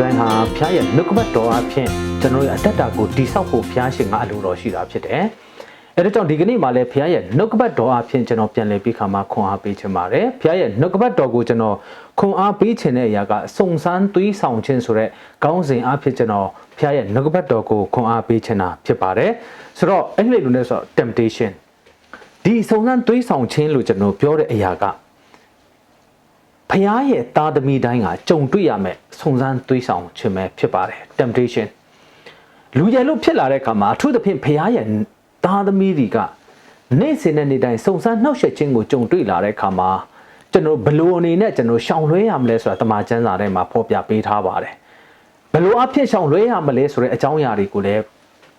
တိုင်းဟာဖျားရဲ့နှုတ်ကပတ်တော်အဖြစ်ကျွန်တော်ရဲ့အတ္တတာကိုတိဆောက်ဖို့ဖျားရှင်ကအလိုတော်ရှိတာဖြစ်တယ်။အဲဒါကြောင့်ဒီကနေ့မှာလည်းဖျားရဲ့နှုတ်ကပတ်တော်အဖြစ်ကျွန်တော်ပြန်လည်ပြီးခါမှာခွန်အားပေးချင်ပါတယ်။ဖျားရဲ့နှုတ်ကပတ်တော်ကိုကျွန်တော်ခွန်အားပေးချင်တဲ့အရာကစုံစမ်းသွေးဆောင်ခြင်းဆိုတဲ့ကောင်းစဉ်အဖြစ်ကျွန်တော်ဖျားရဲ့နှုတ်ကပတ်တော်ကိုခွန်အားပေးချင်တာဖြစ်ပါတယ်။ဆိုတော့အဲ့ဒီလိုနဲ့ဆိုတော့ temptation ဒီစုံစမ်းသွေးဆောင်ခြင်းလို့ကျွန်တော်ပြောတဲ့အရာက ဖျားရဲ့သားသမီးတိုင်းကကြုံတွေ့ရမယ်စုံစမ်းသွေးဆောင်ခြင်းပဲဖြစ်ပါတယ် temptation လူရည်လို့ဖြစ်လာတဲ့အခါမှာအထူးသဖြင့်ဖျားရဲ့သားသမီးတွေကနေ့စဉ်နဲ့နေ့တိုင်းစုံစမ်းနှောက်ယှက်ခြင်းကိုကြုံတွေ့လာတဲ့အခါမှာကျွန်တော်ဘလို့အနေနဲ့ကျွန်တော်ရှောင်လွှဲရမလဲဆိုတာတမန်ကျမ်းစာထဲမှာဖော်ပြပေးထားပါတယ်ဘလို့အဖြစ်ရှောင်လွှဲရမလဲဆိုတဲ့အကြောင်းအရာတွေကိုလည်း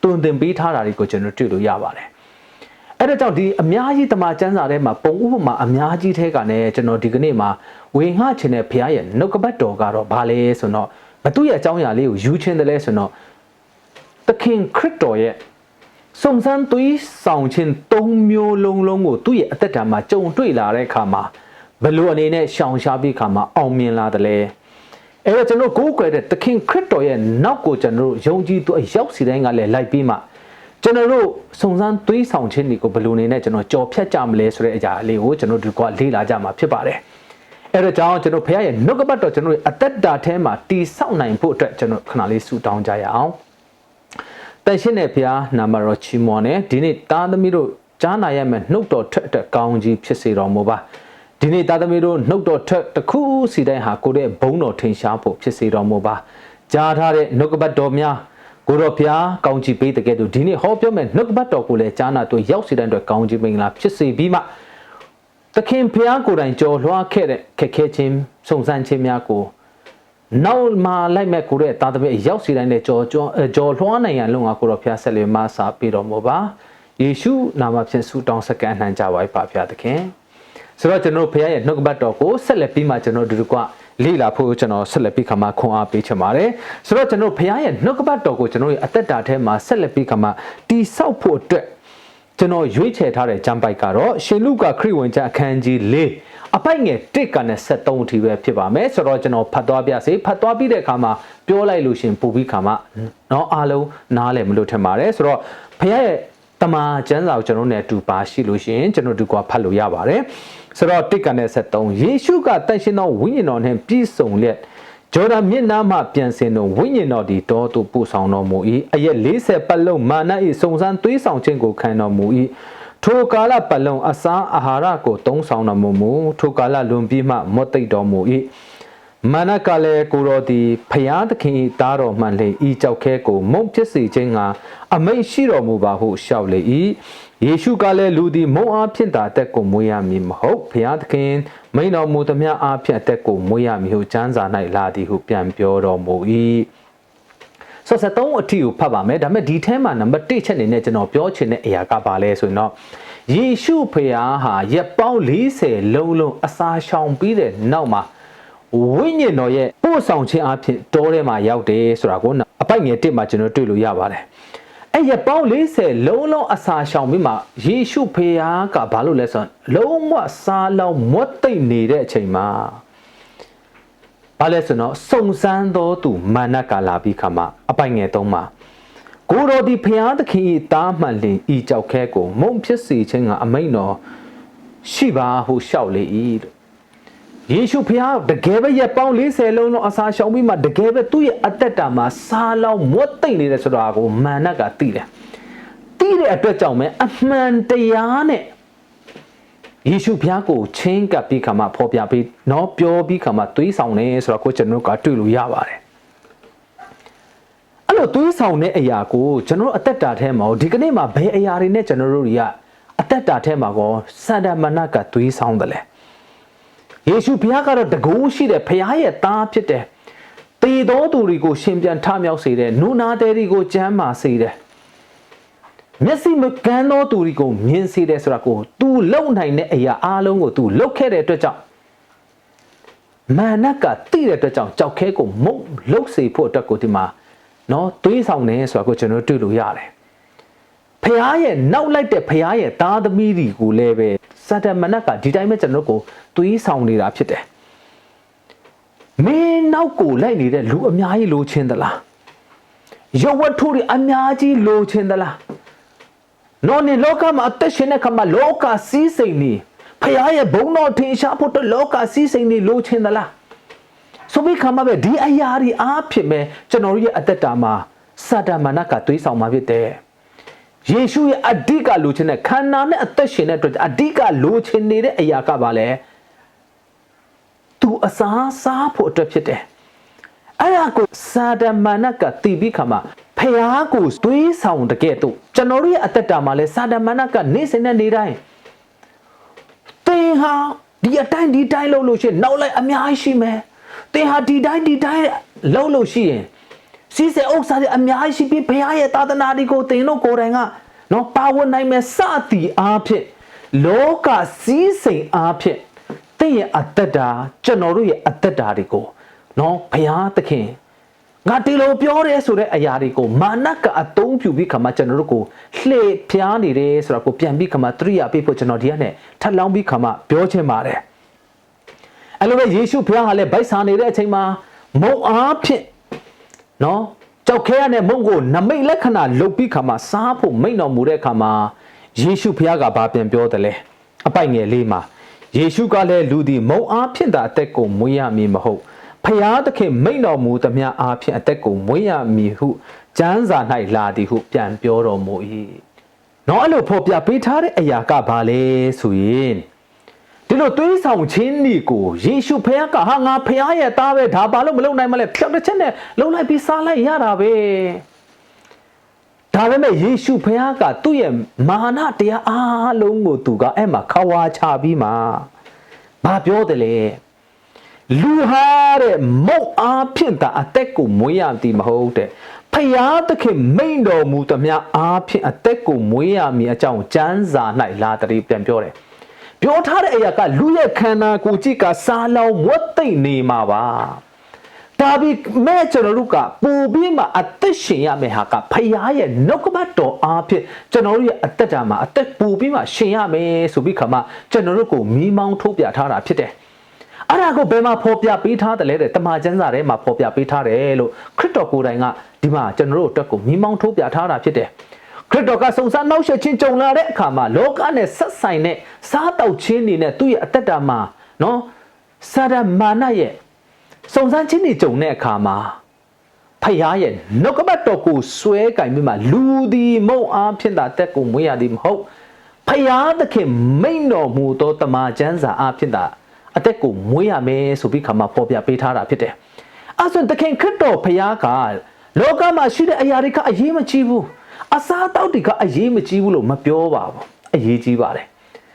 တွင်တင်ပေးထားတာတွေကိုကျွန်တော်တွေ့လို့ရပါတယ်အဲ့ဒါကြောင့်ဒီအများကြီးတမန်ကျမ်းစာထဲမှာပုံဥပမာအများကြီးထဲကလည်းကျွန်တော်ဒီကနေ့မှာ ဝေငှချင်တဲ့ဘုရားရဲ့နှုတ်ကပတ်တော်ကတော့ဘာလဲဆိုတော့ဘသူရဲ့အကြောင်းအရာလေးကိုယူချင်းတယ်လဲဆိုတော့သခင်ခရစ်တော်ရဲ့စုံစမ်းသွေးဆောင်ခြင်း၃မျိုးလုံးလုံးကိုသူ့ရဲ့အသက်တာမှာကြုံတွေ့လာတဲ့အခါမှာဘယ်လိုအနေနဲ့ရှောင်ရှားပြီးခါမှာအောင်မြင်လာတယ်လဲအဲ့တော့ကျွန်တော်ကိုးကွယ်တဲ့သခင်ခရစ်တော်ရဲ့နောက်ကိုကျွန်တော်တို့ယုံကြည်သူအရောက်စီတိုင်းကလည်းလိုက်ပြီးမှကျွန်တော်တို့စုံစမ်းသွေးဆောင်ခြင်းတွေကိုဘယ်လိုအနေနဲ့ကျွန်တော်ကြော်ဖြတ်ကြမလဲဆိုတဲ့အရာလေးကိုကျွန်တော်တို့ကလေ့လာကြမှာဖြစ်ပါတယ် အဲ့တော့ကြောင့်ကျွန်တော်ဖခင်ရဲ့နှုတ်ကပတ်တော်ကျွန်တော်ရဲ့အသက်တာထဲမှာတည်ဆောက်နိုင်ဖို့အတွက်ကျွန်တော်ခဏလေးဆုတောင်းကြရအောင်တန်ရှင်းတဲ့ဖခင်နာမတော်ချီးမွမ်းနေဒီနေ့သားသမီးတို့ကြားနာရမယ့်နှုတ်တော်ထွက်အတွက်ကောင်းကြီးဖြစ်စေတော်မူပါဒီနေ့သားသမီးတို့နှုတ်တော်ထွက်တစ်ခုစီတိုင်းဟာကိုယ့်ရဲ့ဘုန်းတော်ထင်ရှားဖို့ဖြစ်စေတော်မူပါကြားထားတဲ့နှုတ်ကပတ်တော်များကိုတော်ဖျားကောင်းချီးပေးတဲ့ကဲ့သို့ဒီနေ့ဟောပြောမဲ့နှုတ်ကပတ်တော်ကိုလည်းကြားနာတွေ့ရောက်စီတဲ့အတွက်ကောင်းချီးမင်္ဂလာဖြစ်စေပြီးမှ သခင်ဖျားကိုယ်တိုင်ကြော်လွှားခဲ့တဲ့ခက်ခဲခြင်းစုံစမ်းခြင်းများကိုနောက်မှလိုက်မဲ့ကိုရဲ့တာသမီးရောက်စီတိုင်းနဲ့ကြော်ကြော်ကြော်လွှားနိုင်ရန်လုံအောင်ကိုတော်ဖျားဆက်လက်မဆာပေးတော်မူပါယေရှုနာမဖြင့်ဆုတောင်းစကန်နှံကြပါပါဖျားသခင်ဆိုတော့ကျွန်တော်ဖခင်ရဲ့နှုတ်ကပတ်တော်ကိုဆက်လက်ပြီးမှကျွန်တော်တို့ကလေ့လာဖို့ကျွန်တော်ဆက်လက်ပြီးခါမှခွန်အားပေးချင်ပါတယ်ဆိုတော့ကျွန်တော်ဖခင်ရဲ့နှုတ်ကပတ်တော်ကိုကျွန်တော်ရဲ့အသက်တာထဲမှာဆက်လက်ပြီးခါမှတိဆောက်ဖို့အတွက် ကျွန်တော်ရွေးချယ်ထားတဲ့ကျမ်းပိုက်ကတော့ရှင်လုကာခရစ်ဝင်ကျမ်းအခန်းကြီး၄အပိုက်ငယ်၁ကနေ73အထိပဲဖြစ်ပါမယ်ဆိုတော့ကျွန်တော်ဖတ်သွားပြစေဖတ်သွားပြီးတဲ့အခါမှာပြောလိုက်လို့ရှင်ပို့ပြီးခါမှာနော်အားလုံးနားလည်မလို့ထင်ပါတယ်ဆိုတော့ဖခင်ရဲ့တမန်ကျမ်းစာကိုကျွန်တော်နဲ့အတူပါရှိလို့ရှင်ကျွန်တော်တို့ကဖတ်လို့ရပါတယ်ဆိုတော့၁ကနေ73ယေရှုကတန်ရှင်သောဝိညာဉ်တော်နှင့်ပြည့်စုံလျက် ဂျော်ဒန်မြစ်နားမှပြန်ဆင်သောဝိညာဉ်တော်သည်တောသို့ပို့ဆောင်တော်မူ၏အရက်40ပတ်လုံးမာန၏စုံစမ်းသွေးဆောင်ခြင်းကိုခံတော်မူ၏ထိုကာလပတ်လုံးအစာအာဟာရကိုသုံးဆောင်တော်မူမူထိုကာလလွန်ပြီးမှမော့သိတ်တော်မူ၏မာနကလည်းကိုတော်သည်ဖျားသခင်၏တားတော်မှန်လေဤကြောက်ခဲကိုမုံဖြစ်စေခြင်းကအမိတ်ရှိတော်မူပါဟုရှောက်လေ၏ ယေရှုကလည်းလူသည်မုံအားဖြင့်သာအသက်ကိုမွေးရမည်မဟုတ်ဖျားသခင်မိန်တော်မူသမျှအားဖြင့်အသက်ကိုမွေးရမည်ဟုကျမ်းစာ၌လာသည်ဟုပြန်ပြောတော်မူ၏ဆိုတော့73အထီကိုဖတ်ပါမယ်ဒါပေမဲ့ဒီထဲမှာနံပါတ်1ချက်အနေနဲ့ကျွန်တော်ပြောချင်တဲ့အရာကဘာလဲဆိုရင်တော့ယေရှုဖျားဟာရက်ပေါင်း40လုံးလုံးအစာရှောင်ပြီးတဲ့နောက်မှာဝိညာဉ်တော်ရဲ့ပို့ဆောင်ခြင်းအဖြစ်တောထဲမှာရောက်တယ်ဆိုတာကိုအပိုက်ငယ်1မှာကျွန်တော်တွေ့လို့ရပါတယ် အဲ့ရပေါင်း40လုံးလုံးအစာရှောင်ပြီးမှယေရှုဖေယားကဘာလို့လဲဆိုတော့လုံးဝစားလောင်မွတ်သိမ့်နေတဲ့အချိန်မှာဘာလဲဆိုတော့စုံစမ်းတော်သူမာနကလာပြီးခါမှာအပိုင်ငယ်သုံးမှာကိုတော်ဒီဖျားသခင်ဤတားမှန်လင်ဤကြောက်ခဲကို မုံဖြစ်စေခြင်းကအမိန်တော်ရှိပါဟုရှောက်လေ၏လို့ ယေရှုဖျားတကယ်ပဲရက်ပေါင်း40လုံးလုံးအစာရှောင်ပြီးမှတကယ်ပဲသူ့ရဲ့အသက်တာမှာစားလောင်မွတ်သိမ့်နေတယ်ဆိုတာကိုမာနကသိတယ်သိတဲ့အတွက်ကြောင့်ပဲအမှန်တရားနဲ့ယေရှုဖျားကိုချင်းကပ်ပြီးခါမှဖော်ပြပြီးနော်ပြောပြီးခါမှသွေးဆောင်နေဆိုတော့ကိုကျွန်တော်ကတွေ့လို့ရပါတယ်အဲ့လိုသွေးဆောင်တဲ့အရာကိုကျွန်တော်အသက်တာထဲမှာဒီကနေ့မှာဘယ်အရာတွေနဲ့ကျွန်တော်တို့တွေကအသက်တာထဲမှာကောစန္ဒမနကသွေးဆောင်တယ်လဲ ယေရှုဘုရားကတော့တကူရှိတဲ့ဘုရားရဲ့သားဖြစ်တယ်။တေတော်သူတွေကိုရှင်ပြန်ထမြောက်စေတယ်။နုနာတဲ့တွေကိုကျမ်းမာစေတယ်။မျက်စိမကန်းသောသူတွေကိုမြင်စေတယ်ဆိုတာကို तू လုံနိုင်တဲ့အရာအလုံးကို तू လုတ်ခဲ့တဲ့အတွက်ကြောင့်မာနကတိတဲ့အတွက်ကြောင့်ကြောက်ခဲကိုမုတ်လုတ်စေဖို့အတွက်ကိုဒီမှာနော်သွေးဆောင်နေဆိုတာကိုကျွန်တော်တွေ့လို့ရတယ်။ဖះရဲ့နောက်လိုက်တဲ့ဖះရဲ့သားသမီးတွေကိုလည်းပဲ စတမနက်ကဒီတိုင်းပဲကျွန်တော်တို့ကိုသွေးဆောင်နေတာဖြစ်တယ်မင်းနောက်ကိုလိုက်နေတဲ့လူအများကြီးလိုချင်သလားရုပ်ဝတ္ထုတွေအများကြီးလိုချင်သလားနော်နေလောကမှာအသက်ရှင်တဲ့ခါမှာလောကစီးစိမ်နေဖခင်ရဲ့ဘုံတော်ထင်ရှားဖို့အတွက်လောကစီးစိမ်နေလိုချင်သလားဆိုပြီးခါမှာပဲဒီအရာတွေအားဖြင့်ပဲကျွန်တော်တို့ရဲ့အသက်တာမှာစာတမဏကသွေးဆောင်มาဖြစ်တယ် ယေရှုရဲ့အဓိကလိုချင်တဲ့ခန္ဓာနဲ့အသက်ရှင်တဲ့အတွက်အဓိကလိုချင်နေတဲ့အရာကပါလဲသူအစားစားဖို့အတွက်ဖြစ်တယ်အဲ့ဒါကိုစာတမဏကတည်ပြီးခါမှာဖះကိုသွေးဆောင်တကယ်တော့ကျွန်တော်တို့ရဲ့အသက်တာမှာလဲစာတမဏကနေစဉ်နဲ့နေတိုင်းသင်ဟာဒီအတိုင်းဒီတိုင်းလုပ်လို့ရှိရင်နောက်လိုက်အများကြီးရှိမယ်သင်ဟာဒီတိုင်းဒီတိုင်းလုပ်လို့ရှိရင် စီးစဲဥစ္စာတွေအများကြီးရှိပြီးဘုရားရဲ့သာသနာတွေကိုသင်တို့ကိုယ်တိုင်ကနော်ပါဝင်နိုင်မယ်စသည်အားဖြင့်လောကစည်းစိမ်အားဖြင့်သင်ရဲ့အသက်တာကျွန်တော်တို့ရဲ့အသက်တာတွေကိုနော်ဘုရားသခင်ငါဒီလိုပြောတယ်ဆိုတဲ့အရာတွေကိုမာနကအသုံးပြုပြီးခါမှကျွန်တော်တို့ကိုလှည့်ဖျားနေတယ်ဆိုတာကိုပြန်ပြီးခါမှသတိရပေးဖို့ကျွန်တော်ဒီကနေ့ထပ်လောင်းပြီးခါမှပြောချင်ပါတယ်အဲ့လိုပဲယေရှုဖျားဟာလည်းဗိုက်ဆာနေတဲ့အချိန်မှာမုံအားဖြင့် နော်ကြောက်ခဲရတဲ့မုံကိုနမိတ်လက္ခဏာလုတ်ပြီးခါမှစားဖို့မိန့်တော်မူတဲ့ခါမှာယေရှုဖျားကဘာပြန်ပြောတယ်လဲအပိုက်ငယ်လေးမှာယေရှုကလည်းလူသည်မုံအားဖြင့်သာအသက်ကိုမွေးရမည်မဟုတ်ဖျားသခင်မိန့်တော်မူသမျှအားဖြင့်အသက်ကိုမွေးရမည်ဟုကျမ်းစာ၌လာသည်ဟုပြန်ပြောတော်မူ၏နော်အဲ့လိုဖော်ပြပေးထားတဲ့အရာကဘာလဲဆိုရင် ဒီလိုသွေးဆောင်ခြင်းဤကိုယေရှုဖခင်ကဟာငါဖခင်ရဲ့သားပဲဒါဘာလို့မလုပ်နိုင်မလဲဖြောက်တစ်ချက်နဲ့လုံလိုက်ပြီးစားလိုက်ရတာပဲဒါပေမဲ့ယေရှုဖခင်ကသူ့ရဲ့မာနတရားအားလုံးကိုသူကအဲ့မှာခဝါချပြီးမှဘာပြောတယ်လဲလူဟာတဲ့မုတ်အားဖြင့်တာအသက်ကိုမွေးရသည်မဟုတ်တဲ့ဖယားသခင်မိန်တော်မူသမျှအားဖြင့်အသက်ကိုမွေးရမည်အကြောင်းကျမ်းစာ၌လာတည်းပြန်ပြောတယ် ပြောထားတဲ့အရာကလူရဲ့ခန္ဓာကိုယ်ကြည့်ကစားလောင်မွတ်သိမ့်နေမှာပါဒါပေမဲ့ကျွန်တော်တို့ကပူပြီးမှအသက်ရှင်ရမယ့်ဟာကဖယားရဲ့နှုတ်ကပတ်တော်အားဖြင့်ကျွန်တော်တို့ရဲ့အသက်တာမှာအသက်ပူပြီးမှရှင်ရမယ်ဆိုပြီးခါမှကျွန်တော်တို့ကိုမိမောင်းထုတ်ပြထားတာဖြစ်တယ်အဲ့ဒါကိုဘယ်မှာဖော်ပြပေးထားတယ်လဲတဲ့တမန်ကျမ်းစာထဲမှာဖော်ပြပေးထားတယ်လို့ခရစ်တော်ကိုယ်တိုင်ကဒီမှာကျွန်တော်တို့အတွက်ကိုမိမောင်းထုတ်ပြထားတာဖြစ်တယ် ခရစ်တော်ကစုံစမ်းနှောက်ယှက်ခြင်းကြုံလာတဲ့အခါမှာလောကနဲ့ဆက်ဆိုင်တဲ့စားတောက်ခြင်းတွေနဲ့သူ့ရဲ့အသက်တာမှာနော်စာရမာနရဲ့စုံစမ်းခြင်းတွေကြုံတဲ့အခါမှာဖယားရဲ့နှုတ်ကပတ်တော်ကိုဆွဲကင်ပြီးမှလူဒီမုံအားဖြင့်သာတက်ကိုမွေးရသည်မဟုတ်ဖယားသခင်မိန်တော်မူသောတမန်ကျမ်းစာအားဖြင့်သာအသက်ကိုမွေးရမယ်ဆိုပြီးခါမှပေါ်ပြပေးထားတာဖြစ်တယ်။အဲဆိုသခင်ခရစ်တော်ဖယားကလောကမှာရှိတဲ့အရာတွေကအရေးမကြီးဘူး။ အစားတောက်တွေကအရေးမကြီးဘူးလို့မပြောပါဘူး။အရေးကြီးပါတယ်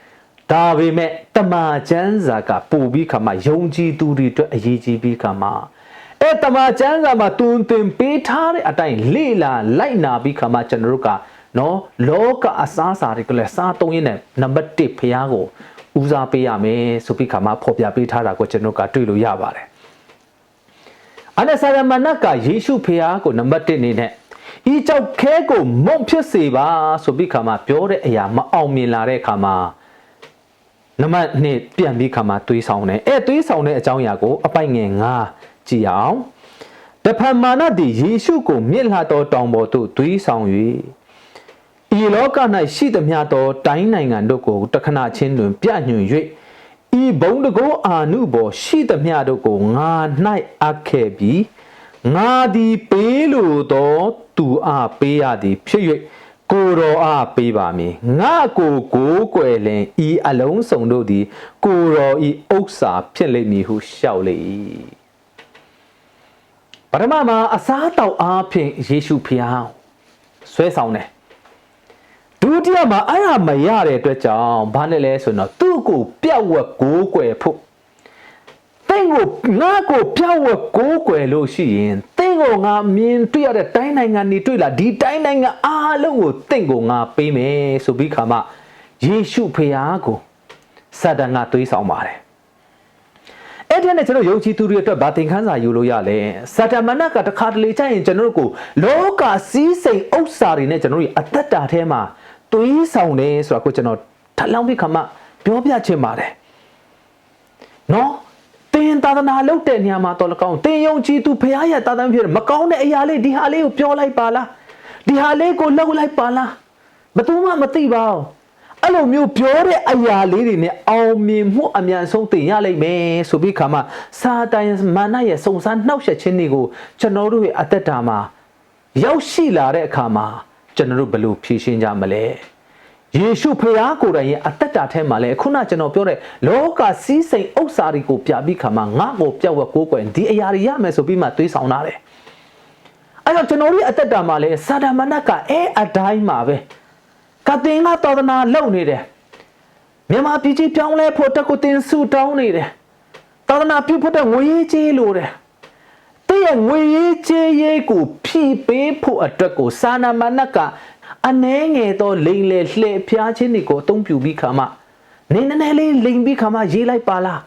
။ဒါပေမဲ့တမန်ကျမ်းစာကပို့ပြီးခါမှယုံကြည်သူတွေအတွက်အရေးကြီးပြီးခါမှအဲတမန်ကျမ်းစာမှာတွင်တင်ပေးထားတဲ့အတိုင်းလေ့လာလိုက်နာပြီးခါမှကျွန်တော်တို့ကနော်လောကအစားအစာတွေကလည်းစားသုံးရင်းနဲ့နံပါတ်1ဖျားကိုဦးစားပေးရမယ်ဆိုပြီးခါမှဖော်ပြပေးထားတာကိုကျွန်တော်ကတွေ့လို့ရပါတယ်။အနဆာရမနကယေရှုဖျားကိုနံပါတ်1အနေနဲ့ ဤကြောက်ခဲကိုမုံဖြစ်စေပါဆိုပြီးခါမှပြောတဲ့အရာမအောင်မြင်လာတဲ့ခါမှာနံပါတ်2ပြန်ပြီးခါမှတွေးဆောင်တယ်။အဲတွေးဆောင်တဲ့အကြောင်းအရာကိုအပိုက်ငယ်9ကြည့်အောင်။တဖန်မာနသည်ယေရှုကိုမြင့်လှသောတောင်ပေါ်သို့တွေးဆောင်၍ဤလောက၌ရှိသမျှသောတိုင်းနိုင်ငံတို့ကိုတခဏချင်းတွင်ပြညွှန်၍ဤဘုံတကောအာနုဘောရှိသမျှတို့ကိုငါ၌အပ်ခဲ့ပြီး ငါသည်ပေးလိုသောသူအားပေးရသည်ဖြစ်၍ကိုတော်အားပေးပါမည်ငါကိုကိုးကွယ်လင်ဤအလုံးစုံတို့သည် ကိုတော်ဤဥစ္စာဖြစ်လိမ့်မည်ဟုရှောက်လေ၏ပထမမှာအစားတောက်အားဖြင့်ယေရှုဖျားဆွဲဆောင်တယ်ဒုတိယမှာအဲ့ဒါမရတဲ့အတွက်ကြောင့်ဘာနဲ့လဲဆိုတော့သူ့ကိုပြတ်ဝက်ကိုးကွယ်ဖို့ တင်းကိုငါကိုပြတ်ဝက်ကိုးကွယ်လို့ရှိရင်တင်းကိုငါမြင်တွေ့ရတဲ့တိုင်းနိုင်ငံနေတွေ့လာဒီတိုင်းနိုင်ငံအားလုံးကိုတင်းကိုငါပေးမယ်ဆိုပြီးခါမှယေရှုဖခင်ကိုစာတန်ကတွေးဆောင်ပါတယ်အဲ့ဒီနဲ့ကျွန်တော်ယုံကြည်သူတွေအတွက်ဗာသင်ခန်းစာယူလို့ရလဲစာတမဏကတခါတလေကျရင်ကျွန်တော်တို့ကိုလောကစည်းစိမ်ဥစ္စာတွေနဲ့ကျွန်တော်တို့အသက်တာထဲမှာတွေးဆောင်တယ်ဆိုတာကိုကျွန်တော်ထပ်လောင်းပြီးခါမှပြောပြချင်ပါတယ်နော်သ င်င်သာသနာလုပ်တဲ့နေရာမှာတော်လကောင်းတင်ယုံကြည်သူဖရားရဲ့သာသနာဖြစ်တယ်မကောင်းတဲ့အရာလေးဒီဟာလေးကိုပြောလိုက်ပါလားဒီဟာလေးကိုလှုပ်လိုက်ပါလားဘယ်သူမှမသိပါဘူးအဲ့လိုမျိုးပြောတဲ့အရာလေးတွေနဲ့အောင်မြင်မှုအမြန်ဆုံးတင်ရလိမ့်မယ်ဆိုပြီးခါမှစာတန်မာနရဲ့စုံစမ်းနှောက်ယှက်ခြင်းတွေကိုကျွန်တော်တို့ရဲ့အသက်တာမှာရောက်ရှိလာတဲ့အခါမှာကျွန်တော်တို့ဘယ်လိုဖြေရှင်းကြမလဲ ယေရှုဖခင်ကိုယ်တိုင်ရဲ့အသက်တာထဲမှာလဲခုနကျွန်တော်ပြောတဲ့လောကစည်းစိမ်ဥစ္စာတွေကိုပြပြီးခါမှာငါ့ကိုပြတ်ဝက်ကိုးကွယ်ဒီအရာတွေရမယ်ဆိုပြီးမှတွေးဆောင်လာတယ်အဲ့တော့ကျွန်တော်တို့အသက်တာမှာလဲစာဒမနတ်ကအဲအတိုင်းမှာပဲကတင်ကတော်ဒနာလုံနေတယ်မြန်မာပြည်ကြီးပြောင်းလဲဖို့တက်ကိုတင်ဆူတောင်းနေတယ်တော်ဒနာပြုဖို့တဲ့ငွေရေးကြေးလိုတယ်တည့်ရဲ့ငွေရေးကြေးရေးကိုဖြည့်ပေးဖို့အတွက်ကိုစာနာမနတ်က အနှဲငယ်သောလိန်လေလှည့်ဖျားခြင်းတွေကိုအသုံးပြုပြီးခါမှနင်းနည်းနည်းလေးလိန်ပြီးခါမှရေးလိုက်ပါလား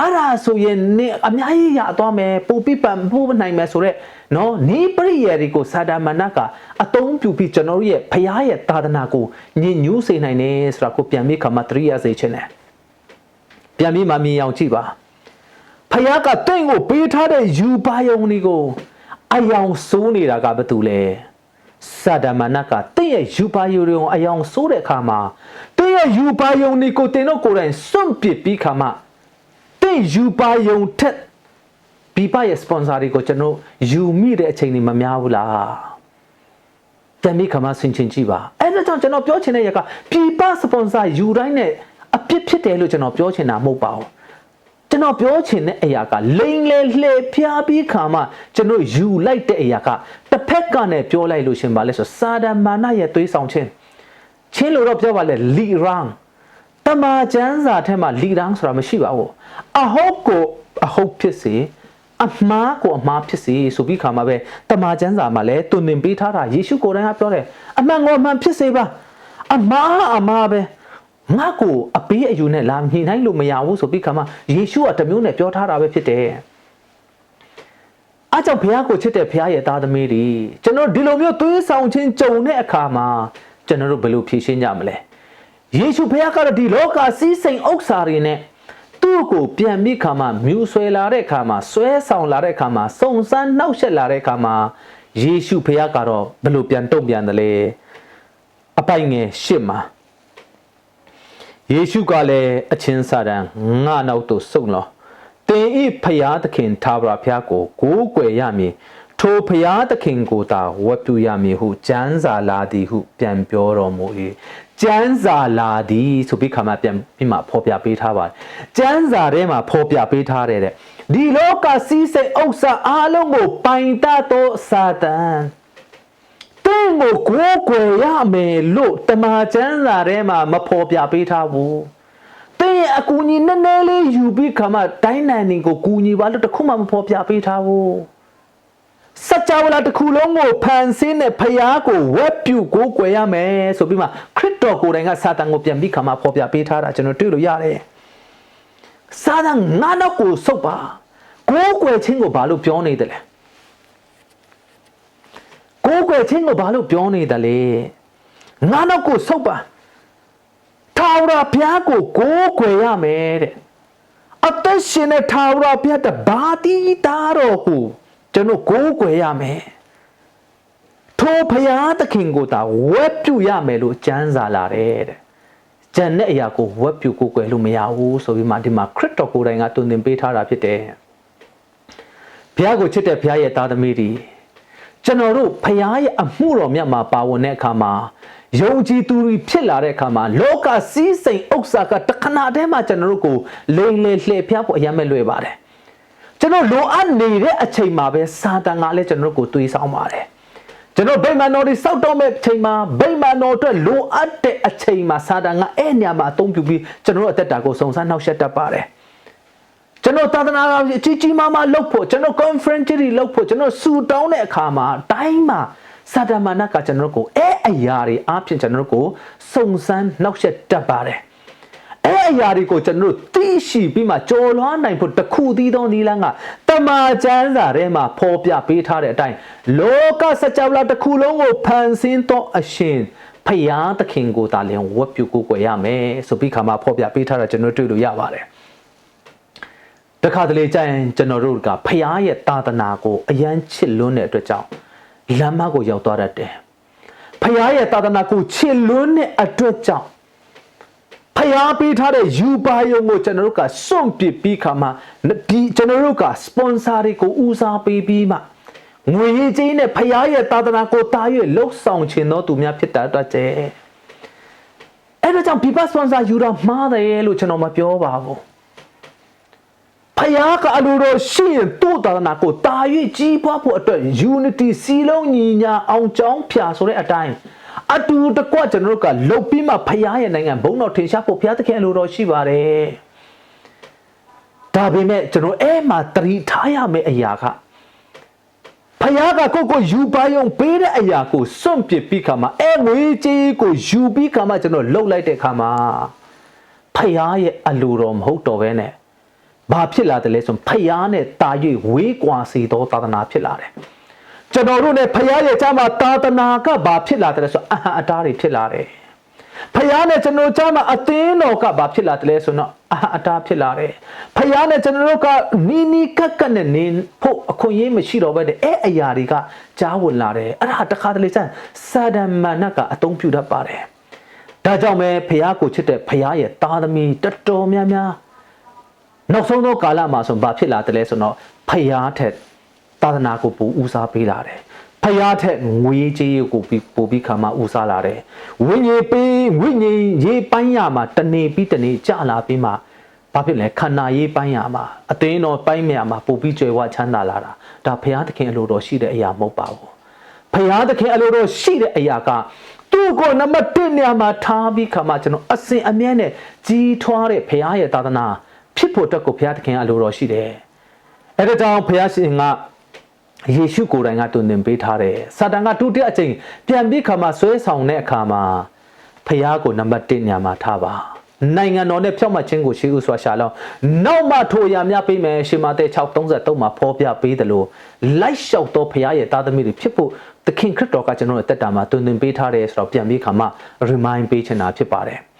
အဲ့ဒါဆိုရင်နေအများကြီးရသွားမယ်ပူပိပံပို့နိုင်မယ်ဆိုတော့နော်နီးပရိယေတွေကိုစာဒမနတ်ကအသုံးပြုပြီးကျွန်တော်ရဲ့ဖရားရဲ့သာသနာကိုညင်ညူးစေနိုင်တယ်ဆိုတာကိုပြန်ပြီးခါမှသတိရစေချင်တယ်ပြန်ပြီးမှမြင်အောင်ကြည့်ပါဖရားကတင့်ကိုပေးထားတဲ့ယူပါယုံတွေကိုအယောင်စိုးနေတာကဘာတူလဲ စာဒမနတ်ကတင့်ရဲ့ယူပါယုံတွေကိုအယောင်စိုးတဲ့အခါမှာတင့်ရဲ့ယူပါယုံတွေကိုတင်တော့ကိုယ်တိုင်စွန့်ပစ်ပြီးခါမှတင့်ယူပါယုံထက်ပြပရဲ့ sponsor တွေကိုကျွန်တော်ယူမိတဲ့အချိန်တွေမများဘူးလားတမ်းမိခမဆင်ချင်ကြည့်ပါအဲ့ဒါကြောင့်ကျွန်တော်ပြောချင်တဲ့ရက်ကပြပ sponsor ယူတိုင်းနဲ့အပြစ်ဖြစ်တယ်လို့ကျွန်တော်ပြောချင်တာမဟုတ်ပါဘူး ကျွန်တော်ပြောချင်တဲ့အရာကလိန်လေလှည့်ဖျားပြီးခါမှကျွန်တော်ယူလိုက်တဲ့အရာကတစ်ဖက်ကနဲ့ပြောလိုက်လို့ရှင်ပါလဲဆိုစာဒမာနရဲ့သွေးဆောင်ခြင်းချင်းလို့တော့ပြောပါလေလီရန်တမာကျမ်းစာထဲမှာလီရန်ဆိုတာမရှိပါဘူးအဟုတ်ကိုအဟုတ်ဖြစ်စေအမှားကိုအမှားဖြစ်စေဆိုပြီးခါမှာပဲတမာကျမ်းစာမှာလည်းတုန်သင်ပေးထားတာယေရှုကိုယ်တိုင်ကပြောတယ်အမှန်ကိုအမှန်ဖြစ်စေပါအမှားအမှားပဲ ငါ့ကိုအပေးအယူနဲ့လာမြင်နိုင်လို့မရဘူးဆိုပြီးခါမှာယေရှုကတမျိုးနဲ့ပြောထားတာပဲဖြစ်တယ်အားကြောင့်ဘုရားကိုချစ်တဲ့ဘုရားရဲ့သားသမီးတွေကျွန်တော်ဒီလိုမျိုးသွေးဆောင်ခြင်းကြုံတဲ့အခါမှာကျွန်တော်တို့ဘယ်လိုဖြေရှင်းကြမလဲယေရှုဘုရားကတော့ဒီလောကစည်းစိမ်ဥစ္စာတွေနဲ့သူ့ကိုပြန်ပြီးခါမှာမြူဆွဲလာတဲ့ခါမှာဆွဲဆောင်လာတဲ့ခါမှာစုံစမ်းနှောက်ယှက်လာတဲ့ခါမှာယေရှုဘုရားကတော့ဘယ်လိုပြန်တုံ့ပြန်တယ်လဲအပိုင်ငယ်ရှစ်မှာ ယေရှုကလည်းအချင်းစာတန်ငါနောက်သို့ဆုတ်လောတင်ဤဖျားသခင်သာဝရဖျားကိုကိုးကွယ်ရမည်ထိုဖျားသခင်ကိုသာဝတ်ပြုရမည်ဟုကျမ်းစာလာသည်ဟု ပြန်ပြောတော်မူ၏ကျမ်းစာလာသည်ဆိုပြီးခါမှပြန်ပြီးမှဖော်ပြပေးထားပါတယ်ကျမ်းစာထဲမှာဖော်ပြပေးထားတယ်တဲ့ဒီလောကစီးစိမ်ဥစ္စာအလုံးကိုပိုင်တတ်သောစာတန် တင်းကိုကိုးကွယ်ရမယ်လို့တမန်ကျမ်းစာထဲမှာမဖော်ပြပေးထားဘူးတင်းရဲ့အကူအညီနည်းနည်းလေးယူပြီးခါမှတိုင်းနိုင်နေကိုကူညီပါလို့တခုမှမဖော်ပြပေးထားဘူးစัจ java လာတစ်ခုလုံးကိုဖန်ဆင်းတဲ့ဖျားကိုဝက်ပြုကိုးကွယ်ရမယ်ဆိုပြီးမှခရစ်တော်ကိုယ်တိုင်ကစာတန်ကိုပြန်ပြီးခါမှဖော်ပြပေးထားတာကျွန်တော်တွေ့လို့ရတယ်စာတန်ငါတော့ကိုစုပ်ပါကိုးကွယ်ခြင်းကိုဘာလို့ပြောနေတယ်လဲ ကိုးကွယ်ခြင်းကိုဘာလို့ပြောနေတယ်လဲငါတော့ကိုစုပ်ပါထာဝရဘုရားကိုကိုးကွယ်ရမယ်တဲ့အသက်ရှင်တဲ့ထာဝရဘုရားတဘာတိသားတော်ကိုကျွန်တော်ကိုးကွယ်ရမယ်ထိုဘုရားသခင်ကိုသာဝက်ပြုရမယ်လို့ကျမ်းစာလာတယ်တဲ့ကျန်တဲ့အရာကိုဝက်ပြုကိုးကွယ်လို့မရဘူးဆိုပြီးမှဒီမှာခရစ်တော်ကိုယ်တိုင်ကတုံသင်ပေးထားတာဖြစ်တယ်ဘုရားကိုချစ်တဲ့ဘုရားရဲ့သားသမီးတွေ ကျွန်တော်တို့ဘုရားရဲ့အမှုတော်မြတ်မှာပါဝင်တဲ့အခါမှာယုံကြည်သူတွေဖြစ်လာတဲ့အခါမှာလောကစည်းစိမ်ဥစ္စာကတခဏတည်းမှာကျွန်တော်တို့ကိုလိမ်လည်လှည့်ဖျားဖို့အယမ်းမဲ့လွယ်ပါတယ်ကျွန်တော်လိုအပ်နေတဲ့အချိန်မှာပဲစာတန်ကလည်းကျွန်တော်တို့ကိုတွေးဆောင်ပါတယ်ကျွန်တော်ဗိမာန်တော်တွေစောက်တော့မဲ့အချိန်မှာဗိမာန်တော်အတွက်လိုအပ်တဲ့အချိန်မှာစာတန်ကအဲ့ညမှာအသုံးပြုပြီးကျွန်တော်တို့အသက်တာကိုစုံစမ်းနှောက်ယှက်တတ်ပါတယ် ကျွန်တော်သာသနာ့အကြီးကြီးမားမားလုပ်ဖို့ကျွန်တော် conference တွေလုပ်ဖို့ကျွန်တော်စူတောင်းတဲ့အခါမှာတိုင်းမှာစာတမန်ကကျွန်တော်တို့ကိုအဲ့အရာတွေအားဖြင့်ကျွန်တော်တို့ကိုစုံစမ်းနှောက်ယှက်တတ်ပါတယ်အဲ့အရာတွေကိုကျွန်တော်တို့သိရှိပြီးမှကြော်လွှားနိုင်ဖို့တခုသီးသောနည်းလမ်းကတမန်ကျမ်းစာထဲမှာဖော်ပြပေးထားတဲ့အတိုင်းလောကစကြဝဠာတစ်ခုလုံးကိုဖန်ဆင်းသောအရှင်ဖယားသခင်ကိုသာလျှင်ဝတ်ပြုကိုးကွယ်ရမယ်ဆိုပြီးခါမှာဖော်ပြပေးထားတာကျွန်တော်တွေ့လို့ရပါတယ် တခါတလေကြာရင်ကျွန်တော်တို့ကဖះရဲ့တာသနာကိုအယမ်းချစ်လွန်းတဲ့အတွက်ကြောင့်လမ်းမကိုရောက်သွားတတ်တယ်ဖះရဲ့တာသနာကိုချစ်လွန်းတဲ့အတွက်ကြောင့်ဖះပေးထားတဲ့ယူပါယုံကိုကျွန်တော်တို့ကစွန့်ပစ်ပြီးခါမှဒီကျွန်တော်တို့ကစပွန်ဆာတွေကိုဦးစားပေးပြီးမှငွေရေးကြေးနဲ့ဖះရဲ့တာသနာကိုတာ၍လှုပ်ဆောင်ခြင်းသောသူများဖြစ်တာအတွက်ကျဲအဲ့ဒါကြောင့်ပြပစပွန်ဆာယူတော့မှားတယ်လို့ကျွန်တော်မပြောပါဘူး ဖះကအလိုတော်ရှိရင်သူ့တာသနာကိုတာ၍ကြီးပွားဖို့အတွက် unity စီလုံးညီညာအောင်ကြောင်းဖြာဆိုတဲ့အတိုင်းအတူတကွကျွန်တော်တို့ကလှုပ်ပြီးမှဖះရဲ့နိုင်ငံဘုံတော်ထင်ရှားဖို့ဘုရားသခင်အလိုတော်ရှိပါတယ်ဒါပေမဲ့ကျွန်တော်အဲ့မှာတတိထားရမယ့်အရာကဖယားကကိုယ့်ကိုယူပါယုံပေးတဲ့အရာကိုစွန့်ပစ်ပြီးခါမှာအဲငွေကြေးကိုယူပြီးခါမှာကျွန်တော်လှုပ်လိုက်တဲ့ခါမှာဖယားရဲ့အလိုတော်မဟုတ်တော့ဘဲနဲ့ ဘာဖြစ်လာတယ်လဲဆိုရင်ဖယားနဲ့တာ၍ဝေးကွာစေသောသာသနာဖြစ်လာတယ်ကျွန်တော်တို့ ਨੇ ဖယားရဲ့ကြားမှာသာသနာကဘာဖြစ်လာတယ်လဲဆိုအဟံအတားတွေဖြစ်လာတယ်ဖယားနဲ့ကျွန်တော်ကြားမှာအသင်းတော်ကဘာဖြစ်လာတယ်လဲဆိုတော့အဟံအတားဖြစ်လာတယ်ဖယားနဲ့ကျွန်တော်တို့ကနီးနီးကပ်ကပ်နဲ့နေဖို့အခွင့်အရေးမရှိတော့ဘဲနဲ့အဲ့အရာတွေကကြားဝင်လာတယ်အဲ့ဒါတခါတလေစမ်းစာဒန်မာနကအသုံးပြုတတ်ပါတယ်ဒါကြောင့်ပဲဖယားကိုချစ်တဲ့ဖယားရဲ့သားသမီးတော်တော်များများ နောက်ဆုံးသောကာလမှာဆိုဘာဖြစ်လာတယ်လဲဆိုတော့ဖယားထက်သာသနာကိုပူဦးစားပေးလာတယ်ဖယားထက်ငွေကြေးကိုပြီးပို့ပြီးခါမှဦးစားလာတယ်ဝိညာဉ်ပေးဝိညာဉ်ရေးပိုင်းရမှာတနေပြီးတနေကြလာပြီးမှဘာဖြစ်လဲခန္ဓာရေးပိုင်းရမှာအသိတော်ပိုင်းမြာမှာပို့ပြီးကြွယ်ဝချမ်းသာလာတာဒါဖယားသခင်အလိုတော်ရှိတဲ့အရာမဟုတ်ပါဘူးဖယားသခင်အလိုတော်ရှိတဲ့အရာကသူ့ကိုနံပါတ်1နေရာမှာထားပြီးခါမှကျွန်တော်အစဉ်အမြဲနဲ့ကြီးထွားတဲ့ဖယားရဲ့သာသနာ ဖြစ်ဖို့အတွက်ကိုဖယားသခင်အလိုတော်ရှိတယ်အဲဒါကြောင့်ဖယားရှင်ကယေရှုကိုယ်တိုင်ကတွင်တင်ပေးထားတယ်။စာတန်ကဒုတိယအကြိမ်ပြန်ပြီးခါမှာဆွဲဆောင်တဲ့အခါမှာဖះကိုနံပါတ်1ညမှာထားပါ။နိုင်ငံတော်နဲ့ဖြောက်မှတ်ခြင်းကိုရှေးဥစွာရှာလောင်းနောက်မှထိုအရာများပေးမယ်ရှေမာတဲ့633မှာဖော်ပြပေးတယ်လို့လိုက်လျှောက်တော့ဖះရဲ့သားသမီးတွေဖြစ်ဖို့သခင်ခရစ်တော်ကကျွန်တော်ရဲ့တက်တာမှာတွင်တင်ပေးထားတယ်ဆိုတော့ပြန်ပြီးခါမှာ remind ပေးချင်တာဖြစ်ပါတယ်။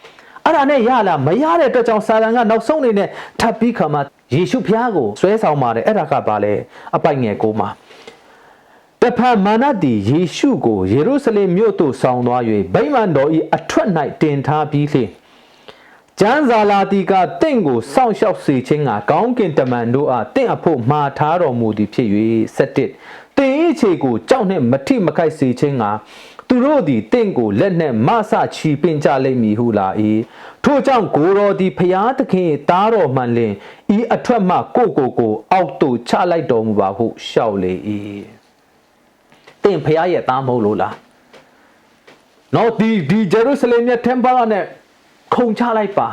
အဲ့ဒါနဲ့ရလာမရတဲ့အတွက်ကြောင့်စာတန်ကနောက်ဆုံးအနေနဲ့ထပ်ပြီးခါမှာယေရှုဖះကိုဆွဲဆောင်ပါတယ်အဲ့ဒါကဘာလဲအပိုက်ငယ်ကိုမှာတဖန်မာနသည်ယေရှုကိုယေရုရှလင်မြို့သို့ဆောင်သွား၍ဗိမာန်တော်၏အထွတ်၌တင်ထားပြီးလျှင်ကျမ်းစာလာတီကတင့်ကိုစောင့်ရှောက်စေခြင်းကကောင်းကင်တမန်တို့အားတင့်အဖို့မှားထားတော်မူသည်ဖြစ်၍7တင်၏ခြေကိုကြောက်နှင့်မထိမခိုက်စေခြင်းက သူတို့သည်တင့်ကိုလက်နှင့်မဆချီပင်ကြလိမ့်မည်ဟုလာ၏ထို့ကြောင့်ကိုတော်သည်ဖျားသခင်၏တားတော်မှန်လင်ဤအထွတ်မှကိုကိုကိုအောက်သို့ချလိုက်တော်မူပါဟုရှောက်လေ၏တင့်ဖះရဲ့သားမဟုတ်လို့လားနော်ဒီဒီဂျေရုဆလင်ရဲ့ temple နဲ့ခုံချလိုက်ပါ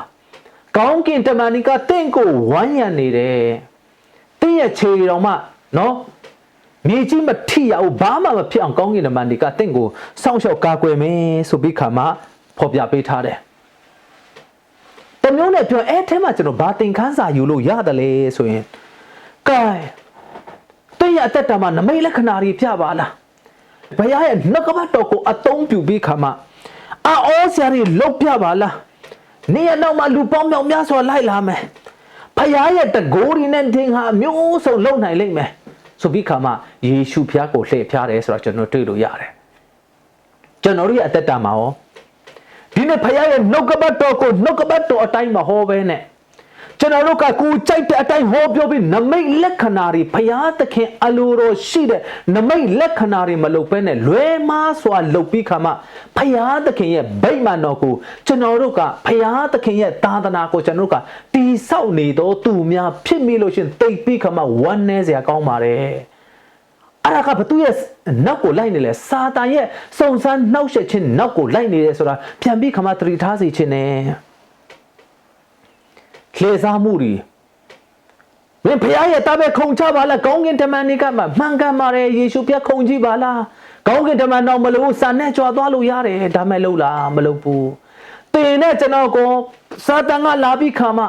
ကောင်းကင်တမန်ကြီးကတင့်ကိုဝိုင်းရံနေတယ်တင့်ရဲ့ခြေတော်မှနော် မြေကြီးမထိရဘူးဘာမှမဖြစ်အောင်ကောင်းကင်တမန်ကြီးကတင့်ကိုစောင့်ရှောက်ကာကွယ်မယ်ဆိုပြီးခါမှဖော်ပြပေးထားတယ်တမျိုးနဲ့ပြောအဲ့ထဲမှာကျွန်တော်ဘာသင်ခန်းစာယူလို့ရတယ်လေဆိုရင်ကဲတင့်ရဲ့အသက်တာမှာနမိတ်လက္ခဏာတွေပြပါလားဘုရားရဲ့နှုတ်ကပတ်တော်ကိုအသုံးပြုပြီးခါမှအောဆရာကြီးလုတ်ပြပါလားနေရနောက်မှာလူပေါင်းမြောက်များစွာလိုက်လာမယ်ဘုရားရဲ့တကိုးရီနဲ့တင်ဟာအမျိုးစုံလုံနိုင်လိမ့်မယ် ဆိုပြီးခါမှယေရှုဖျားကိုလှည့်ဖျားတယ်ဆိုတော့ကျွန်တော်တွေ့လို့ရတယ်ကျွန်တော်တို့ရဲ့အသက်တာမှာရောဒီနေ့ဖခင်ရဲ့နှုတ်ကပတ်တော်ကိုနှုတ်ကပတ်တော်အတိုင်းမဟောဘဲနဲ့ ကျွန်တော်တို့ကကိုကြိုက်တဲ့အတိုင်းဟောပြောပြီးနမိတ်လက္ခဏာတွေဖရာသခင်အလိုတော်ရှိတဲ့နမိတ်လက္ခဏာတွေမလုပ်ဘဲနဲ့လွဲမားစွာလုပ်ပြီးခါမှဖရာသခင်ရဲ့ဗိမာန်တော်ကိုကျွန်တော်တို့ကဖရာသခင်ရဲ့သာသနာကိုကျွန်တော်တို့ကတီဆောက်နေတော့သူများဖြစ်မိလို့ရှင်တိတ်ပြီးခါမှဝမ်းနည်းစရာကောင်းပါတယ်အဲ့ဒါကဘသူရဲ့နောက်ကိုလိုက်နေလဲစာတန်ရဲ့စုံစမ်းနှောက်ယှက်ခြင်းနောက်ကိုလိုက်နေတယ်ဆိုတာပြန်ပြီးခါမှသတိထားစီခြင်းနဲ့ လှည့်စားမှုတွေမင်းဖခင်ရဲ့တာပဲခုံချပါလားကောင်းကင်တမန်တွေကမှမှန်ကန်ပါတယ်ယေရှုပြခုံကြည့်ပါလားကောင်းကင်တမန်တော့မလို့စာနဲ့ကြွားသွားလို့ရတယ်ဒါမဲ့လို့လားမလို့ဘူးတင်နဲ့ကျွန်တော်ကိုစာတန်ကလာပြီးခါမှ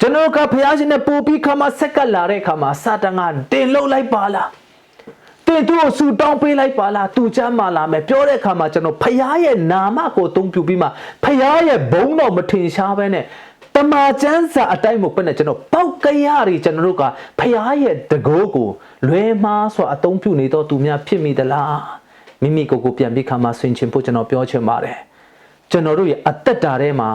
ကျွန်တော်ကဖခင်ရှင်နဲ့ပူပြီးခါမှဆက်ကလာတဲ့ခါမှစာတန်ကတင်လို့လိုက်ပါလားတင်သူ့ကိုဆူတောင်းပေးလိုက်ပါလားသူချမ်းမာလာမယ်ပြောတဲ့အခါမှာကျွန်တော်ဖခင်ရဲ့နာမကိုအသုံးပြုပြီးမှဖခင်ရဲ့ဘုန်းတော်မထင်ရှားပဲနဲ့တ မာကျမ်းစာအတိုင်းမဟုတ်ဘဲနဲ့ကျွန်တော်ပောက်ကရတွေကျွန်တော်တို့ကဖျားရဲ့တကိုးကိုလွဲမားစွာအသုံးပြုနေတော့သူများဖြစ်မိသလားမိမိကိုယ်ကိုပြန်ပြီးခါမှဆွင်ချင်ဖို့ကျွန်တော်ပြောချင်ပါတယ်ကျွန်တော်တို့ရဲ့အသက်တာထဲမှာ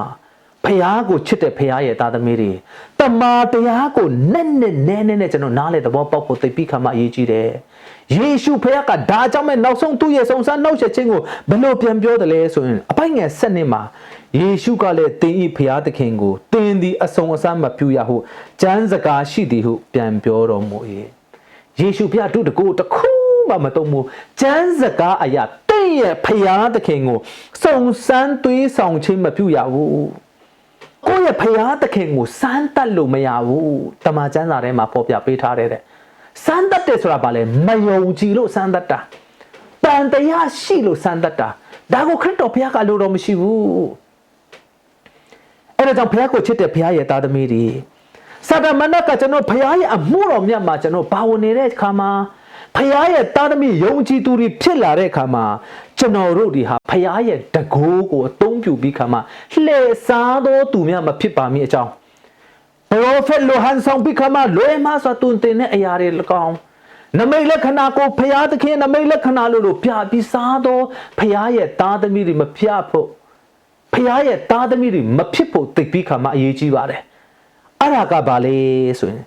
ဖျားကိုချစ်တဲ့ဖျားရဲ့သားသမီးတွေတမာတရားကိုနဲ့နဲ့နဲနဲ့နဲ့ကျွန်တော်နားလေသဘောပေါက်ဖို့သိပြီးခါမှအရေးကြီးတယ်ယေရှုဖျားကဒါကြောင့်မဲ့နောက်ဆုံးသူ့ရဲ့စုံစမ်းနှောက်ယှက်ခြင်းကိုဘယ်လိုပြန်ပြောတယ်လဲဆိုရင်အပိုင်ငယ်ဆက်နှစ်မှာ ယေရှုကလည်းတင်းဤဖျားသခင်ကိုတင်းသည်အဆုံအစမ်းမပြူရဟုကျမ်းစကားရှိသည်ဟုပြန်ပြောတော်မူ၏ယေရှုဖျားတို့တကူတစ်ခုမှမတုံးဘူးကျမ်းစကားအရာတင့်ရဲ့ဖျားသခင်ကိုစုံစမ်းသွေးဆောင်ခြင်းမပြူရဘူးကိုယ့်ရဲ့ဖျားသခင်ကိုစမ်းတတ်လို့မရဘူးတမန်ကျမ်းစာထဲမှာဖော်ပြပေးထားတဲ့တဲ့စမ်းတတ်တယ်ဆိုတာဘာလဲမယုံကြည်လို့စမ်းတတ်တာတန်တရားရှိလို့စမ်းတတ်တာဒါကိုခရစ်တော်ဘုရားကလိုတော့မရှိဘူး အဲ့ဒါကြောင့်ဘုရားကိုချစ်တဲ့ဘုရားရဲ့သားသမီးတွေစာတမဏေကကျွန်တော်ဘုရားရဲ့အမှုတော်မြတ်မှာကျွန်တော်ဘာဝင်နေတဲ့အခါမှာဖခင်ရဲ့တာသမီယုံကြည်သူတွေဖြစ်လာတဲ့အခါမှာကျွန်တော်တို့ဒီဟာဖခင်ရဲ့တကိုးကိုအသုံးပြုပြီးခါမှာလှည့်စားသောသူများမဖြစ်ပါမည်အကြောင်းပရောဖက်လိုဟန်ဆောင်ပြီးခါမှာလွယ်မစွာတွင်တင်တဲ့အရာတွေလကောင်းနမိတ်လက္ခဏာကိုဖခင်သခင်နမိတ်လက္ခဏာလို့လို့ပြပြီးစားသောဖခင်ရဲ့တာသမီတွေမပြဖို့ ဖခင်ရဲ့တာသမီတွေမဖြစ်ဖို့သိပြီးခါမှာအရေးကြီးပါတယ်အဲ့ဒါကဘာလဲဆိုရင်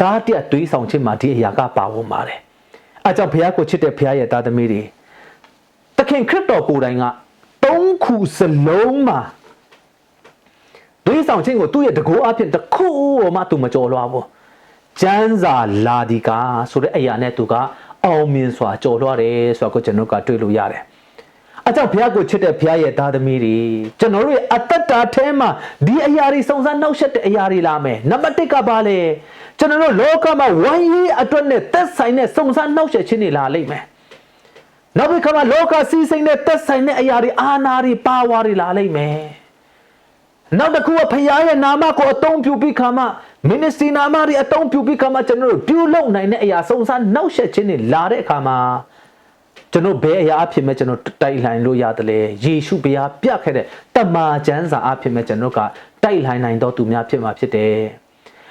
တားတက်တွေးဆောင်ခြင်းမှာဒီအရာကပါဝင်ပါတယ်အဲကြောင့်ဘုရားကိုချစ်တဲ့ဘုရားရဲ့သားသမီးတွေသခင်ခရစ်တော်ကိုယ်တိုင်ကသုံးခုစလုံးမှာတွေးဆောင်ခြင်းကိုသူ့ရဲ့တကောအဖြစ်တစ်ခုမှသူမကြော်လွှားဘူးကျမ်းစာလာဒီကာဆိုတဲ့အရာနဲ့သူကအောင်မြင်စွာကြော်လွှားတယ်ဆိုတော့ကိုကျွန်တော်ကတွေ့လို့ရတယ် အကြောင်းဘုရားကိုချစ်တဲ့ဘုရားရဲ့သားသမီးတွေကျွန်တော်တို့ရဲ့အသက်တာထဲမှာဒီအရာတွေစုံစမ်းနှောက်ယှက်တဲ့အရာတွေလာမယ်နံပါတ်1ကဘာလဲကျွန်တော်တို့လောကမှာဝိုင်းရေးအတွက်နဲ့သက်ဆိုင်တဲ့စုံစမ်းနှောက်ယှက်ခြင်းတွေလာလိမ့်မယ်နောက်ပြီးခါမှာလောကစီးစိမ်တဲ့သက်ဆိုင်တဲ့အရာတွေအာနာတွေပါဝါတွေလာလိမ့်မယ်နောက်တစ်ခုကဖခင်ရဲ့နာမကိုအသုံးပြုပြီးခါမှမင်းစတီနာမတွေအသုံးပြုပြီးခါမှကျွန်တော်တို့ပြုလုပ်နိုင်တဲ့အရာစုံစမ်းနှောက်ယှက်ခြင်းတွေလာတဲ့အခါမှာ ကျွန်တော်ဘယ်အရာအဖြစ်မဲ့ကျွန်တော်တိုက်လှိုင်းလို့ရတယ်လေယေရှုဘုရားပြခဲ့တဲ့တမန်ကျမ်းစာအဖြစ်မဲ့ကျွန်တော်ကတိုက်လှိုင်းနိုင်တော့သူများဖြစ်မှာဖြစ်တယ်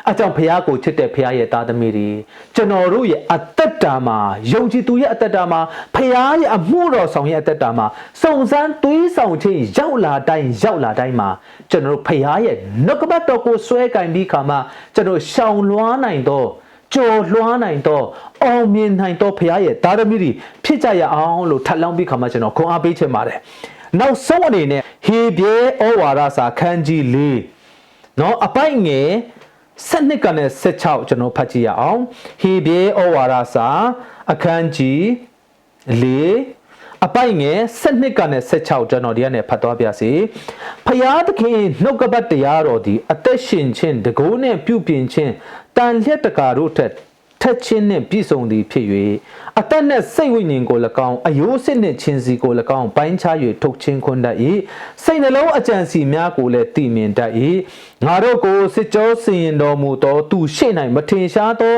အကြောင်းဖះကိုချစ်တဲ့ဖះရဲ့သားသမီးတွေကျွန်တော်တို့ရဲ့အသက်တာမှာယုံကြည်သူရဲ့အသက်တာမှာဖះရဲ့အမှုတော်ဆောင်ရဲ့အသက်တာမှာစုံစမ်းသွေးဆောင်ခြင်းရောက်လာတိုင်းရောက်လာတိုင်းမှာကျွန်တော်တို့ဖះရဲ့နှုတ်ကပတ်တော်ကိုဆွဲကင်ပြီးခါမှာကျွန်တော်ရှောင်လွှားနိုင်တော့ ကြော်လွှားနိုင်သောအောင်မြင်နိုင်သောဖခင်ရဲ့သားသမီးတွေဖြစ်ကြရအောင်လို့ထပ်လောင်းပြီးခါမှကျွန်တော်ခွန်အားပေးချင်ပါတယ်။နောက်ဆုံးအနေနဲ့ဟေဘဲဩဝါဒစာခန်းကြီး၄နော်အပိုက်ငယ်ဆက်နှစ်ကနေ16ကျွန်တော်ဖတ်ကြည့်ရအောင်ဟေဘဲဩဝါဒစာအခန်းကြီး၄ အပိုက်ငယ်7နှစ်ကနေ16ကျွန်တော်ဒီကနေဖတ်သွားပြစီဖယားသခင်နှုတ်ကပတ်တရားတော်ဒီအသက်ရှင်ခြင်းတကိုးနဲ့ပြုပြင်ခြင်းတန်လျက်တကာတို့ထက် ထက်ချင်းနှင့်ပြည့်စုံသည်ဖြစ်၍အသက်နှင့်စိတ်ဝိညာဉ်ကို၎င်းအယိုးစစ်နှင့်ချင်းစီကို၎င်းပိုင်းခြား၍ထုတ်ချင်းခွန်းတတ်၏စိတ်နှလုံးအကြံစီများကိုလည်းတည်မြင်တတ်၏ငါတို့ကိုစစ်ကြောစင်ရင်တော်မူသောသူရှေ့၌မထင်ရှားသော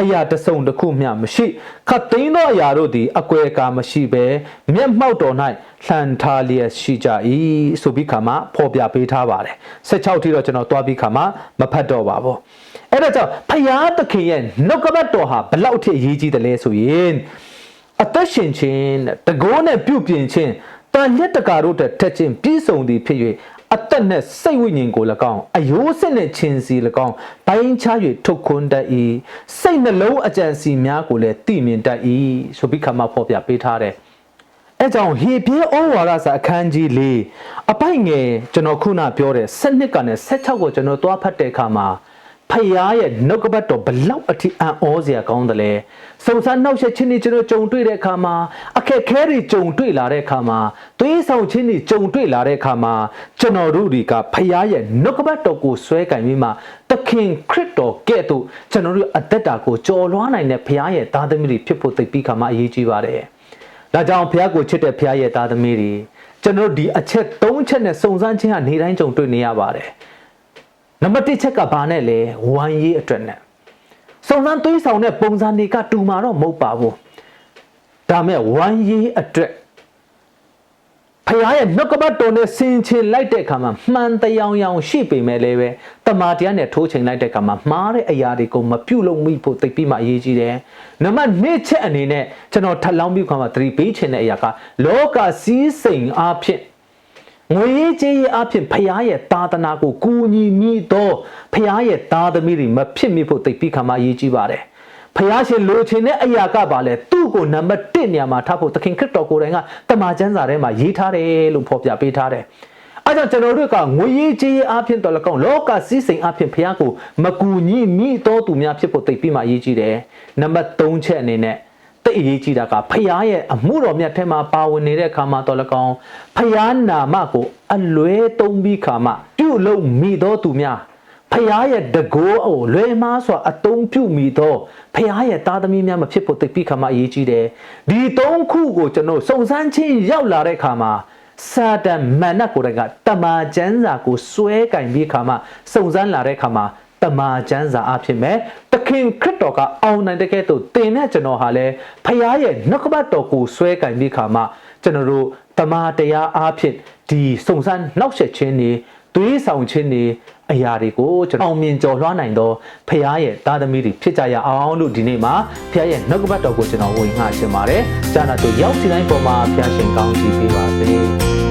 အရာတစ်စုံတစ်ခုမျှမရှိခတ်သိမ်းသောအရာတို့သည်အကွယ်ကာမရှိဘဲမျက်မှောက်တော်၌လှန်ထားလျက်ရှိကြ၏ဆိုပြီးခါမှဖော်ပြပေးထားပါတယ်16ထိတော့ကျွန်တော်တွားပြီးခါမှမဖတ်တော့ပါဘူး အဲ့ဒါကြောင့်ဖယားသခင်ရဲ့နှုတ်ကပတ်တော်ဟာဘလောက်ထိအရေးကြီးတယ်လဲဆိုရင်အသက်ရှင်ခြင်းတကိုးနဲ့ပြုပြင်ခြင်းတန်လက်တကာတို့ထက်ချင်းပြည့်စုံသည်ဖြစ်၍အသက်နဲ့စိတ်ဝိညာဉ်ကို၎င်းအယိုးစစ်နဲ့ခြင်းစီ၎င်းပိုင်းခြား၍ထုတ်ခွန်းတတ်၏စိတ်နှလုံးအကြံစီများကိုလည်းသိမြင်တတ်၏ဆိုပြီးခါမှဖော်ပြပေးထားတယ်အဲကြောင့်ဟေပြေဩဝါဒစာအခန်းကြီး၄အပိုက်ငယ်ကျွန်တော်ခုနပြောတဲ့7နှစ်ကနေ16ကိုကျွန်တော်သွားဖတ်တဲ့အခါမှာ ဖယားရဲ့နှုတ်ကပတ်တော်ဘလောက်အထိအံ့ဩစရာကောင်းတယ်လဲစုံစမ်းနှောက်ယှက်ခြင်းတွေကျွန်တော်ကြုံတွေ့တဲ့အခါမှာအခက်ခဲတွေကြုံတွေ့လာတဲ့အခါမှာသွေးဆောင်ခြင်းတွေကြုံတွေ့လာတဲ့အခါမှာကျွန်တော်တို့တွေကဖယားရဲ့နှုတ်ကပတ်တော်ကိုဆွဲကင်ပြီးမှသခင်ခရစ်တော်ကဲ့သို့ကျွန်တော်တို့အသက်တာကိုကြော်လွှားနိုင်တဲ့ဖယားရဲ့သားသမီးတွေဖြစ်ဖို့သိပြီးခါမှအရေးကြီးပါတယ်ဒါကြောင့်ဖယားကိုချစ်တဲ့ဖယားရဲ့သားသမီးတွေကျွန်တော်တို့ဒီအချက်၃ချက်နဲ့စုံစမ်းခြင်းဟာနေတိုင်းကြုံတွေ့နေရပါတယ် နံပါတ်1ချက်ကဘာနဲ့လဲဝမ်းရေးအတွက်နဲ့စုံစမ်းသွေးဆောင်တဲ့ပုံစံတွေကတူမှာတော့မဟုတ်ပါဘူးဒါမဲ့ဝမ်းရေးအတွက်ဖခင်ရဲ့နှုတ်ကပတ်တော်နဲ့ဆင်ခြင်လိုက်တဲ့အခါမှာမှန်တရားရောင်ရှိပေမဲ့လည်းပဲတမာတရားနဲ့ထိုးချိန်လိုက်တဲ့အခါမှာမှားတဲ့အရာတွေကိုမပြုတ်လို့မိဖို့သိပြီးမှအရေးကြီးတယ်။နံပါတ်1ချက်အနေနဲ့ကျွန်တော်ထပ်လောင်းပြီးခါမှာသတိပေးခြင်းတဲ့အရာကလောကစည်းစိမ်အားဖြင့် ငွေရေးကြေးရေးအားဖြင့်ဖခင်ရဲ့တာသနာကိုကူညီမိတော့ဖခင်ရဲ့သားသမီးတွေမဖြစ်မိဖို့သိပြီးခါမှာအရေးကြီးပါတယ်။ဖယားရှင်လိုချင်တဲ့အရာကပါလဲသူ့ကိုနံပါတ်1နေရာမှာထားဖို့သခင်ခရစ်တော်ကိုယ်တိုင်ကတမန်ကျမ်းစာထဲမှာရေးထားတယ်လို့ဖော်ပြပေးထားတယ်။အဲကြောင့်ကျွန်တော်တို့ကငွေရေးကြေးရေးအဖြစ်တော်၎င်းလောကစည်းစိမ်အဖြစ်ဖယားကိုမကူညီမိတော်သူများဖြစ်ဖို့သိပြီးမှအရေးကြီးတယ်။နံပါတ်3ချက်အနေနဲ့ တိတ်အရေးကြီးတာကဖယားရဲ့အမှုတော်မြတ်ထဲမှာပါဝင်နေတဲ့အခါမှာတော်၎င်းဖယားနာမကိုအလွဲသုံးပြီးခါမှပြုတ်လုံးမိတော်သူများဖျားရဲ့တကိုးအိုလွယ်မားစွာအတုံးပြုမိတော့ဖျားရဲ့သားသမီးများမဖြစ်ဖို့တိတ်ပြီးခါမှအရေးကြီးတယ်ဒီသုံးခုကိုကျွန်တော်စုံစမ်းချင်းရောက်လာတဲ့ခါမှာစာတန်မန်နတ်ကိုယ်တိုင်ကတမာကျမ်းစာကိုစွဲကင်ပြီးခါမှစုံစမ်းလာတဲ့ခါမှာ တမာကျမ်းစာအဖြစ်မဲ့တခင်ခရစ်တော်ကအောင်နိုင်တဲ့ကဲ့သို့တင်တဲ့ကျွန်တော်ဟာလဲဖျားရဲ့နှုတ်ကပတ်တော်ကိုစွဲကင်ပြီးခါမှကျွန်တော်တို့တမာတရားအဖြစ်ဒီစုံစမ်းနှောက်ယှက်ခြင်းတွေသွေးဆောင်ခြင်းတွေအရာတွေကိုကျွန်တော်အောင်မြင်ကျော်လွှားနိုင်သောဖခင်ရဲ့သားသမီးတွေဖြစ်ကြရအောင်လို့ဒီနေ့မှာဖခင်ရဲ့နှုတ်ကပတ်တော်ကိုကျွန်တော်ဝင်ငှချင်ပါတယ်။ကျမ်းစာတို့ရောက်စီတိုင်းပေါ်မှာဖခင်ရှင်ကောင်းချီးပေးပါစေ။